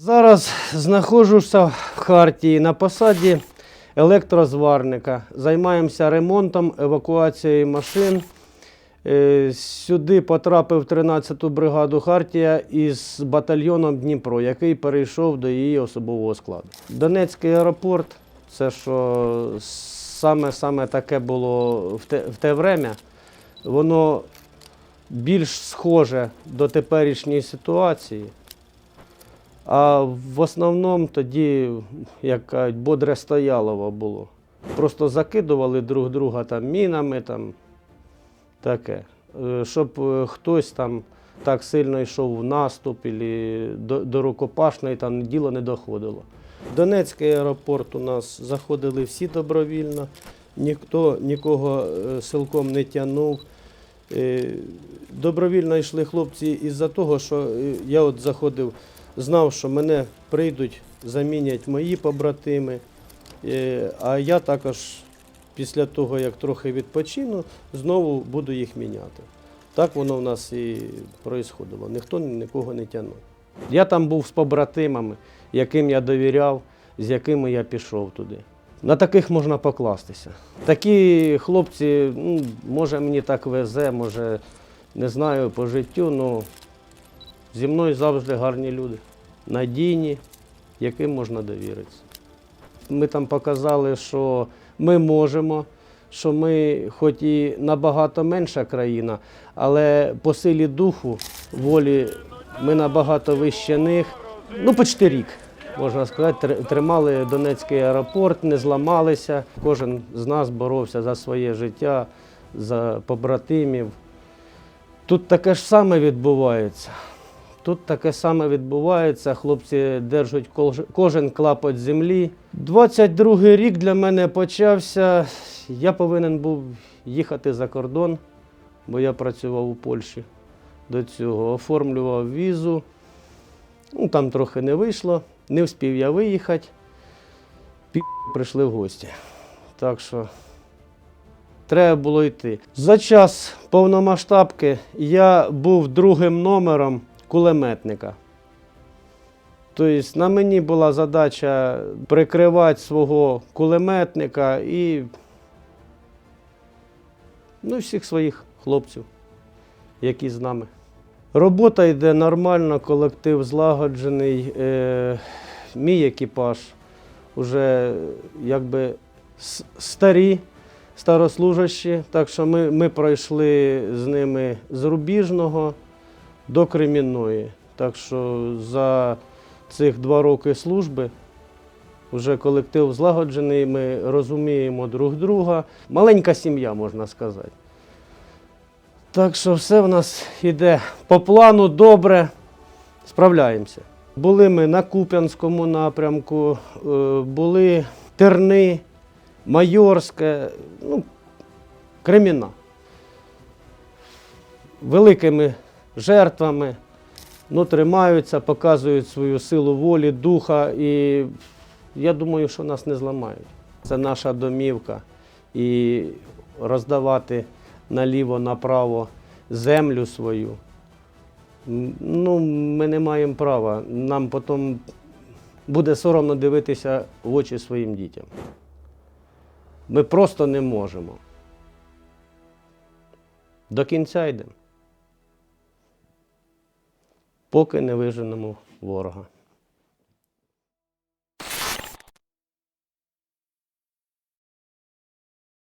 Зараз знаходжуся в Хартії на посаді електрозварника. Займаємося ремонтом, евакуацією машин. Е, Сюди потрапив 13-ту бригаду Хартія із батальйоном Дніпро, який перейшов до її особового складу. Донецький аеропорт це що саме, саме таке було в те, в те время. Воно більш схоже до теперішньої ситуації. А в основному тоді, як кажуть, бодре стоялово було. Просто закидували друг друга там мінами, там таке. Е, Щоб е, хтось там так сильно йшов в наступ або до, до рукопашної, там діло не доходило. Донецький аеропорт у нас заходили всі добровільно, ніхто нікого е, силком не тягнув. Добровільно йшли хлопці із-за того, що я от заходив, знав, що мене прийдуть, замінять мої побратими. Е, А я також після того, як трохи відпочину, знову буду їх міняти. Так воно в нас і проїсходило. Ніхто нікого не тягнув. Я там був з побратимами, яким я довіряв, з якими я пішов туди. На таких можна покластися. Такі хлопці, ну, може мені так везе, може не знаю по життю, але зі мною завжди гарні люди, надійні, яким можна довіритися. Ми там показали, що ми можемо, що ми, хоч і набагато менша країна, але по силі духу, волі ми набагато вище них. Ну, почти рік, можна сказати, тримали Донецький аеропорт, не зламалися. Кожен з нас боровся за своє життя, за побратимів. Тут таке ж саме відбувається. Тут таке саме відбувається. Хлопці держать кожен клапоть землі. 22-й рік для мене почався. Я повинен був їхати за кордон, бо я працював у Польщі до цього. Оформлював візу. Ну, там трохи не вийшло. Не встиг я виїхати. Пі прийшли в гості. Так що треба було йти. За час повномасштабки я був другим номером кулеметника. Тобто на мені була задача прикривати свого кулеметника і ну, всіх своїх хлопців, які з нами. Робота йде нормально, колектив злагоджений. Е, мій екіпаж вже якби старі, старослужащі. Так що ми, ми пройшли з ними з Рубіжного до Кремінної. Так що за цих два роки служби вже колектив злагоджений, ми розуміємо друг друга. Маленька сім'я, можна сказати. Так що все в нас йде по плану добре, справляємося. Були ми на Куп'янському напрямку, е, були Терни, Майорське, ну, Креміна. Великими жертвами, ну, тримаються, показують свою силу волі, духа, і я думаю, що нас не зламають. Це наша домівка. І роздавати наліво-направо землю свою. Ну, ми не маємо права. Нам потім буде соромно дивитися в очі своїм дітям. Ми просто не можемо. До кінця йдемо. Поки не виженемо ворога.